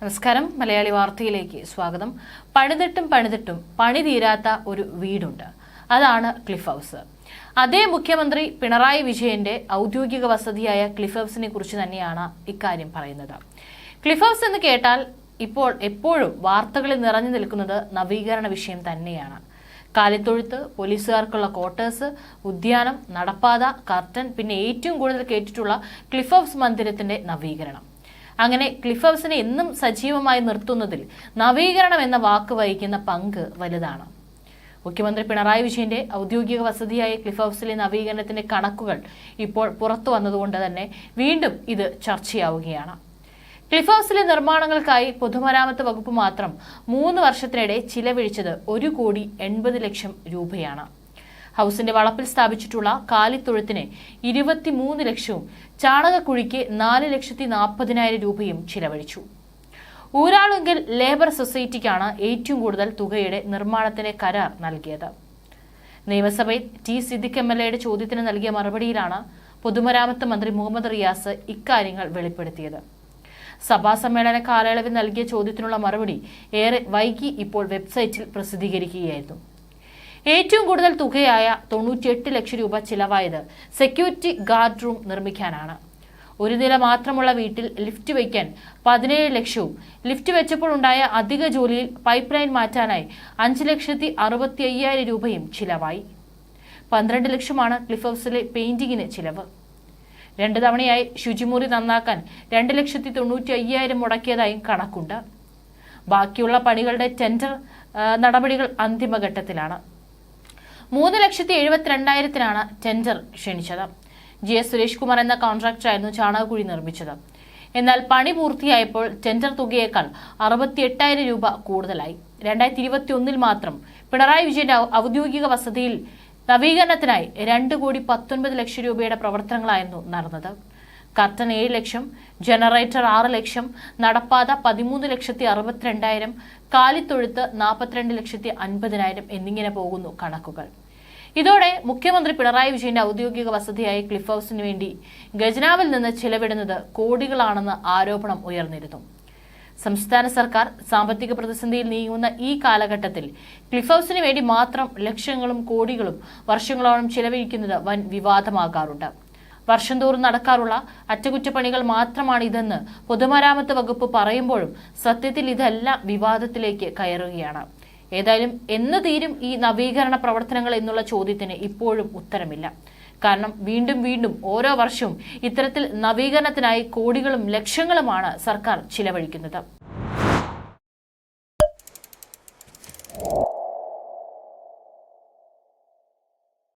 നമസ്കാരം. മലയാളി വാർത്തയിലേക്ക് സ്വാഗതം. പണിതിട്ടും പണിതിട്ടും പണി തീരാത്ത ഒരു വീടുണ്ട്. അതാണ് ക്ലിഫ് ഹൗസ്. അതേ മുഖ്യമന്ത്രി പിണറായി വിജയന്റെ ഔദ്യോഗിക വസതിയായ ക്ലിഫ് ഹൗസിനെ കുറിച്ച് തന്നെയാണ് ഇക്കാര്യം പറയുന്നത്. ക്ലിഫ് ഹൗസ് എന്ന് കേട്ടാൽ ഇപ്പോൾ എപ്പോഴും വാർത്തകളിൽ നിറഞ്ഞു നിൽക്കുന്നത് നവീകരണ വിഷയം തന്നെയാണ്. കാലിത്തൊഴുത്ത് പോലീസുകാർക്കുള്ള ക്വാർട്ടേഴ്സ് ഉദ്യാനം നടപ്പാത കർട്ടൻ പിന്നെ ഏറ്റവും കൂടുതൽ കേട്ടിട്ടുള്ള ക്ലിഫ് ഹൗസ് മന്ദിരത്തിന്റെ നവീകരണം. അങ്ങനെ ക്ലിഫ് ഹൗസിനെ എന്നും സജീവമായി നിർത്തുന്നതിൽ നവീകരണം എന്ന വാക്ക് വഹിക്കുന്ന പങ്ക് വലുതാണ്. മുഖ്യമന്ത്രി പിണറായി വിജയന്റെ ഔദ്യോഗിക വസതിയായ ക്ലിഫ് ഹൗസിലെ നവീകരണത്തിന്റെ കണക്കുകൾ ഇപ്പോൾ പുറത്തു വന്നതുകൊണ്ട് തന്നെ വീണ്ടും ഇത് ചർച്ചയാവുകയാണ്. ക്ലിഫ് ഹൗസിലെ നിർമ്മാണങ്ങൾക്കായി പൊതുമരാമത്ത് വകുപ്പ് മാത്രം മൂന്ന് വർഷത്തിനിടെ ചിലവഴിച്ചത് ഒരു കോടി എൺപത് ലക്ഷം രൂപയാണ്. ഹൗസിന്റെ വളപ്പിൽ സ്ഥാപിച്ചിട്ടുള്ള കാലിത്തൊഴുത്തിന് ഇരുപത്തിമൂന്ന് ലക്ഷവും ചാണകക്കുഴിക്ക് നാല് ലക്ഷത്തി നാൽപ്പതിനായിരം രൂപയും ചിലവഴിച്ചു. ഊരാളുങ്കൽ ലേബർ സൊസൈറ്റിക്കാണ് ഏറ്റവും കൂടുതൽ തുകയുടെ നിർമ്മാണത്തിന് കരാർ നൽകിയത്. നിയമസഭയിൽ ടി സിദ്ദിഖ് എം എൽ എയുടെ ചോദ്യത്തിന് നൽകിയ മറുപടിയിലാണ് പൊതുമരാമത്ത് മന്ത്രി മുഹമ്മദ് റിയാസ് ഇക്കാര്യങ്ങൾ വെളിപ്പെടുത്തിയത്. സഭാ സമ്മേളന കാലയളവിൽ നൽകിയ ചോദ്യത്തിനുള്ള മറുപടി ഏറെ വൈകി ഇപ്പോൾ വെബ്സൈറ്റിൽ പ്രസിദ്ധീകരിക്കുകയായിരുന്നു. ഏറ്റവും കൂടുതൽ തുകയായ തൊണ്ണൂറ്റിയെട്ട് ലക്ഷം രൂപ ചിലവായത് സെക്യൂരിറ്റി ഗാർഡ് റൂം നിർമ്മിക്കാനാണ്. ഒരു നില മാത്രമുള്ള വീട്ടിൽ ലിഫ്റ്റ് വയ്ക്കാൻ പതിനേഴ് ലക്ഷവും ലിഫ്റ്റ് വെച്ചപ്പോൾ ഉണ്ടായ അധിക ജോലിയിൽ പൈപ്പ് ലൈൻ മാറ്റാനായി അഞ്ച് ലക്ഷത്തി അറുപത്തി അയ്യായിരം രൂപയും ചിലവായി. പന്ത്രണ്ട് ലക്ഷമാണ് ക്ലിഫ് ഹൗസിലെ പെയിന്റിങ്ങിന് ചിലവ്. രണ്ട് തവണയായി ശുചിമുറി നന്നാക്കാൻ രണ്ട് ലക്ഷത്തി തൊണ്ണൂറ്റി അയ്യായിരം മുടക്കിയതായും കണക്കുണ്ട്. ബാക്കിയുള്ള പണികളുടെ ടെൻഡർ നടപടികൾ അന്തിമഘട്ടത്തിലാണ്. മൂന്ന് ലക്ഷത്തി എഴുപത്തിരണ്ടായിരത്തിനാണ് ടെൻഡർ ക്ഷണിച്ചത്. ജി എസ് സുരേഷ് കുമാർ എന്ന കോൺട്രാക്ടറായിരുന്നു ചാണകക്കുഴി നിർമ്മിച്ചത്. എന്നാൽ പണി പൂർത്തിയായപ്പോൾ ടെൻഡർ തുകയേക്കാൾ അറുപത്തി എട്ടായിരം രൂപ കൂടുതലായി. രണ്ടായിരത്തി ഇരുപത്തി ഒന്നിൽ മാത്രം പിണറായി വിജയന്റെ ഔദ്യോഗിക വസതിയിൽ നവീകരണത്തിനായി രണ്ട് കോടി പത്തൊൻപത് ലക്ഷം രൂപയുടെ പ്രവർത്തനങ്ങളായിരുന്നു നടന്നത്. കർട്ടൻ ഏഴ് ലക്ഷം ജനറേറ്റർ ആറ് ലക്ഷം നടപ്പാത പതിമൂന്ന് ലക്ഷത്തി അറുപത്തിരണ്ടായിരം കാലിത്തൊഴുത്ത് നാൽപ്പത്തിരണ്ട് ലക്ഷത്തി അൻപതിനായിരം എന്നിങ്ങനെ പോകുന്നു കണക്കുകൾ. ഇതോടെ മുഖ്യമന്ത്രി പിണറായി വിജയന്റെ ഔദ്യോഗിക വസതിയായ ക്ലിഫ് ഹൗസിന് വേണ്ടി ഖജനാവിൽ നിന്ന് ചിലവിടുന്നത് കോടികളാണെന്ന് ആരോപണം ഉയർന്നിരുന്നു. സംസ്ഥാന സർക്കാർ സാമ്പത്തിക പ്രതിസന്ധിയിൽ നീങ്ങുന്ന ഈ കാലഘട്ടത്തിൽ ക്ലിഫ് ഹൗസിന് വേണ്ടി മാത്രം ലക്ഷങ്ങളും കോടികളും വർഷങ്ങളോളം ചിലവഴിക്കുന്നത് വൻ വിവാദമാകാറുണ്ട്. വർഷം തോറും നടക്കാറുള്ള അറ്റകുറ്റപ്പണികൾ മാത്രമാണ് ഇതെന്ന് പൊതുമരാമത്ത് വകുപ്പ് പറയുമ്പോഴും സത്യത്തിൽ ഇതെല്ലാം വിവാദത്തിലേക്ക് കയറുകയാണ്. ഏതായാലും എന്ന് തീരും ഈ നവീകരണ പ്രവർത്തനങ്ങൾ എന്നുള്ള ചോദ്യത്തിന് ഇപ്പോഴും ഉത്തരമില്ല. കാരണം വീണ്ടും വീണ്ടും ഓരോ വർഷവും ഇത്തരത്തിൽ നവീകരണത്തിനായി കോടികളും ലക്ഷങ്ങളുമാണ് സർക്കാർ ചിലവഴിക്കുന്നത്.